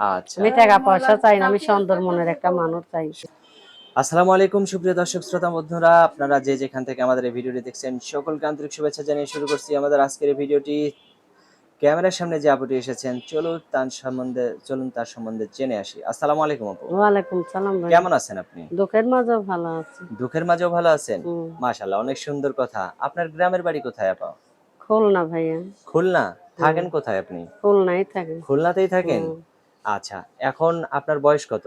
আচ্ছা। আমি টাকা পয়সা চাই না আমি সুন্দর মনের একটা মানুষ চাই। আসসালামু আলাইকুম সুপ্রিয় দর্শক শ্রোতা বন্ধুরা। আপনারা যে যেখান থেকে আমাদের এই ভিডিওটি দেখছেন সকলকে আন্তরিক শুভেচ্ছা জানিয়ে শুরু করছি আমাদের আজকের এই ভিডিওটি। ক্যামেরার সামনে যে আপুটি এসেছেন চলুন তার সম্বন্ধে চলুন তার সম্বন্ধে জেনে আসি। আসসালামু আলাইকুম আপু। ওয়ালাইকুম সালাম ভাই। কেমন আছেন আপনি? দুঃখের মাঝেও ভালো আছে। দুঃখের মাঝেও ভালো আছেন। মাশাআল্লাহ অনেক সুন্দর কথা। আপনার গ্রামের বাড়ি কোথায় আপা? খুলনা ভাইয়া। খুলনা? থাকেন কোথায় আপনি? খুলনাই থাকে। খুলনাতেই থাকেন। আচ্ছা এখন আপনার বয়স কত?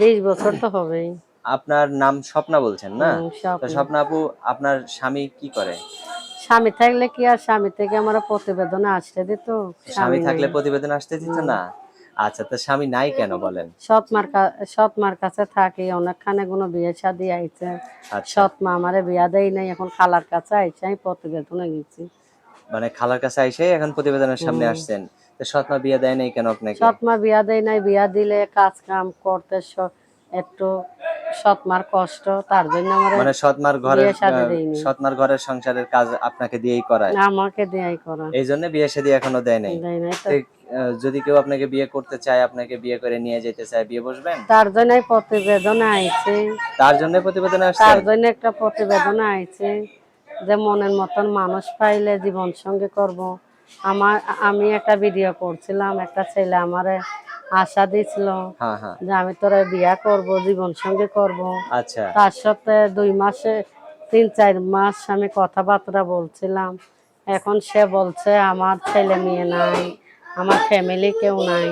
বিশ বছর তো হবেই। আপনার নাম স্বপ্না বলছেন না? স্বপ্ন। তো স্বপ্না আপু আপনার স্বামী কি করে? স্বামী থাকলে কি আর স্বামী থেকে আমরা প্রতিবেদনে আসতে দিত? স্বামী থাকলে প্রতিবেদন আসতে দিত না? আচ্ছা তো স্বামী নাই কেন বলেন? সৎ মার সৎ মার কাছে থাকি অনেকখানে কোনো বিয়ে শাদি আইছে। আচ্ছা। সৎ মা আমারে বিয়া দেয় নাই এখন খালার কাছে আইছে আমি প্রতিবেদনে গেছি। মানে খালার কাছে এসে এখন প্রতিবেদনের সামনে আসছেন। সৎমা বিয়ে দেয় নাই কেন আপনাকে? সৎ মা বিয়া দেয় নাই বিয়া দিলে কাজ কাম করতে একটু সৎ মার কষ্ট তার জন্য আমার মানে সৎমার ঘরের। সৎমার ঘরের সংসারের কাজ আপনাকে দিয়েই করায়। আমাকে দেয়াই করা এই জন্য বিয়ে শাদী এখনও দেয় নাই। যদি কেউ আপনাকে বিয়ে করতে চায় আপনাকে বিয়ে করে নিয়ে যেতে চায় বিয়ে বসবেন? তার জন্য প্রতিবেদন আইছে। তার জন্য প্রতিবেদন তার জন্য একটা প্রতিবেদন আইছে যে মনের মতন মানুষ পাইলে জীবন সঙ্গে করব। আমার আমি একটা ভিডিও করছিলাম একটা ছেলে আমারে আশা দিছিল হ্যাঁ হ্যাঁ। যে আমি তোরা বিয়া করব জীবন সঙ্গে করব। আচ্ছা। তার সাথে দুই মাসে তিন চার মাস আমি কথাবার্তা বলছিলাম। এখন সে বলছে আমার ছেলে মেয়ে নাই আমার ফ্যামিলি কেউ নাই।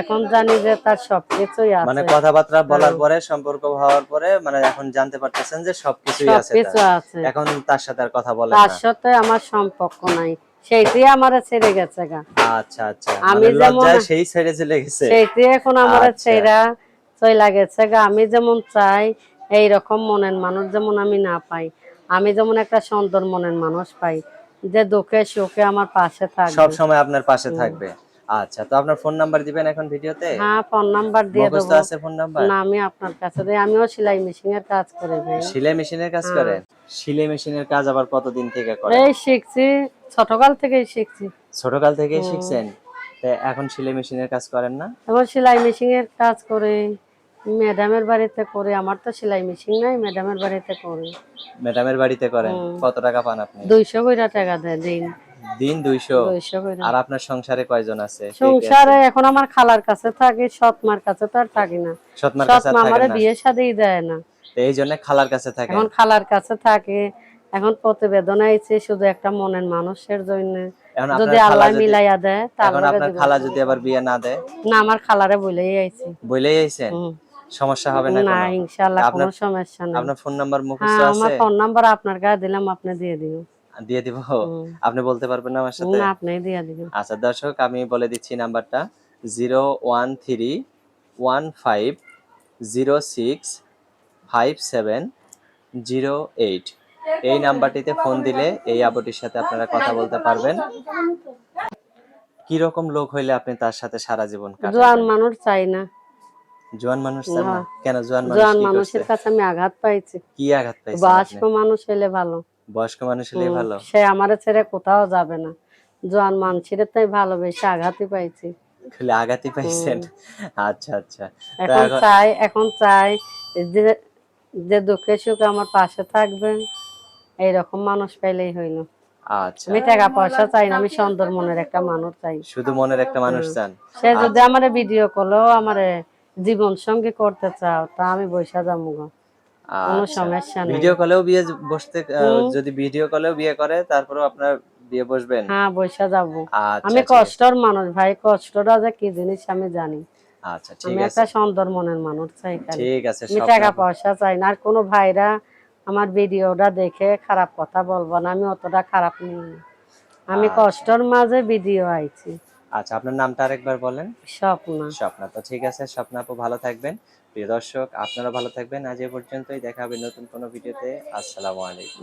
এখন জানি যে তার সবকিছুই আছে। মানে কথাবার্তা বলার পরে সম্পর্ক হওয়ার পরে মানে এখন জানতে পারতেছেন যে সবকিছুই আছে সবকিছু তার। আছে। এখন তার সাথে আর কথা বলেন তার সাথে আমার সম্পর্ক নাই। সেইটাই আমার ছেড়ে গেছে গা। আচ্ছা আচ্ছা। আমি মানে যেমন- সেই ছেড়ে চলে গেছে। সেইটি এখন আমার আচ্ছা। ছেড়া চলে গেছে গা। আমি যেমন চাই এই রকম মনের মানুষ যেমন আমি না পাই আমি যেমন একটা সুন্দর মনের মানুষ পাই যে দুঃখে সুখে আমার পাশে সব থাকবে। সময় আপনার পাশে থাকবে। আচ্ছা তো আপনার ফোন নাম্বার দিবেন এখন ভিডিওতে? হ্যাঁ ফোন নাম্বার দিয়ে মুখস্থ দেবো। আছে ফোন নাম্বার না আমি আপনার কাছে দিই আমিও সেলাই মেশিন এর কাজ করে সেলাই মেশিনের কাজ হ্যাঁ। করেন সেলাই মেশিনের কাজ আবার কতদিন থেকে করেন? এই শিখছি ছোটকাল থেকেই শিখছি। ছোটকাল থেকেই শিখছেন? তো এখন সেলাই মেশিনের কাজ করেন না? এখন সেলাই মেশিন এর কাজ করে ম্যাডামের বাড়িতে করে আমার তো সেলাই মেশিন নাই ম্যাডামের বাড়িতে করে। ম্যাডামের বাড়িতে করেন? কত টাকা পান আপনি? দুইশো কইরা টাকা দেয় দিন। দিন দুইশো। দুইশো কইরা আর আপনার সংসারে কয়জন আছে? সংসারে এখন আমার খালার কাছে থাকি সৎ মার কাছে তো আর থাকি না। সৎমার সৎ কাছে আর মা আমারে বিয়ে শাদি দেয় না। এই জন্য খালার কাছে থাকেন এখন খালার কাছে থাকে এখন প্রতিবেদন আইছে শুধু একটা মনের মানুষের জন্য। যদি আল্লাহ মিলাইয়া দেয় তাহলে আপনার খালা যদি আবার বিয়ে না দেয়? না আমার খালারে বলেই আইছি। বলেই আইছেন? সমস্যা হবে না না ইনশাআল্লাহ কোনো সমস্যা নেই। আপনার ফোন নাম্বার মুখস্থ হ্যাঁ আমার ফোন নাম্বার আপনার কাছে দিলাম আপনি দিয়ে দিন দিয়ে দিব। আপনি বলতে পারবেন না আমার সাথে? না আপনি দিয়ে দিবেন। আচ্ছা দর্শক আমি বলে দিচ্ছি নাম্বারটা। Zero one three one five zero six five seven zero eight. এই নাম্বারটিতে ফোন দিলে এই আবটির সাথে আপনারা কথা বলতে পারবেন। কি রকম লোক হইলে আপনি তার সাথে সারা জীবন কাটাবেন? জোয়ান মানুষ চাই না। জোয়ান মানুষ চান না? কেন? জোয়ান মানুষ জোয়ান কি মানুষের কাছে আমি আঘাত পাইছি। কি আঘাত পাইছেন বয়স্ক মানুষ হলে ভালো। বয়স্ক মানুষ হলেই ভালো। সে আমারে ছেড়ে কোথাও যাবে না। জোয়ান মানুষের তাই ভালোবেসে আঘাতই পাইছি। খালি আঘাতই পাইছেন? আচ্ছা আচ্ছা। এখন চাই এখন চাই যে যে দুঃখে সুখে আমার পাশে থাকবেন এইরকম মানুষ পাইলেই হইল। আচ্ছা। আমি টাকা পয়সা চাই না আমি সুন্দর মনের একটা মানুষ চাই। শুধু মনের একটা মানুষ চান? সে যদি আমার ভিডিও কলেও আমার জীবন সঙ্গী করতে চাও তা আমি বৈশা যাব গো। কোনো আচ্ছা। সমস্যা নেই। ভিডিও কলেও বিয়ে বসতে যদি ভিডিও কলেও বিয়ে করে তারপরেও আপনার বিয়ে বসবেন। হ্যাঁ বৈশা যাব। আচ্ছা আমি কষ্টর মানুষ ভাই কষ্টটা যে কি জিনিস আমি জানি। আচ্ছা ঠিক আমি আছে। একটা সুন্দর মনের মানুষ চাই ঠিক আছে আমি টাকা পয়সা চাই না আর কোনো ভাইরা আমার ভিডিওটা দেখে খারাপ কথা বলব না আমি অতটা খারাপ নিই। আমি কষ্টর মাঝে ভিডিও আইছি। আচ্ছা আপনার নামটা আরেকবার বলেন। স্বপ্ন। স্বপ্না তো ঠিক আছে স্বপ্না আপু ভালো থাকবেন। প্রিয় দর্শক, আপনারা ভালো থাকবেন। আজ এ পর্যন্তই। দেখা হবে নতুন কোনো ভিডিওতে। আসসালামু আলাইকুম।